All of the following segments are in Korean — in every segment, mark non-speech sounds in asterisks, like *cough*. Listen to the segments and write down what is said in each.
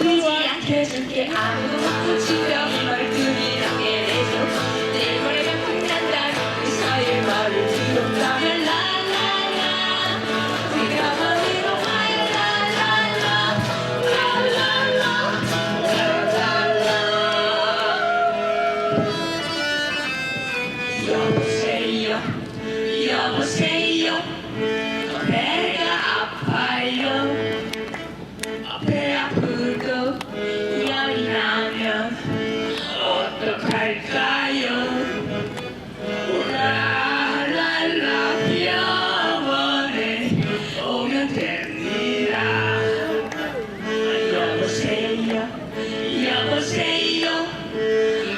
아프지 않게 이널 두리하게 해줘. 내일 모레면 끝난다 어떡할까요? 라라라 병원에 오면 됩니다. 여보세요? 여보세요?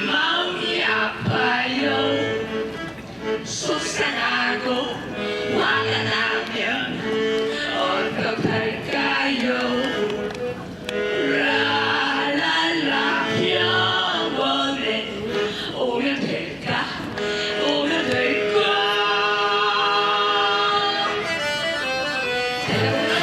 마음이 아파요? 속상하고 Yeah. *laughs*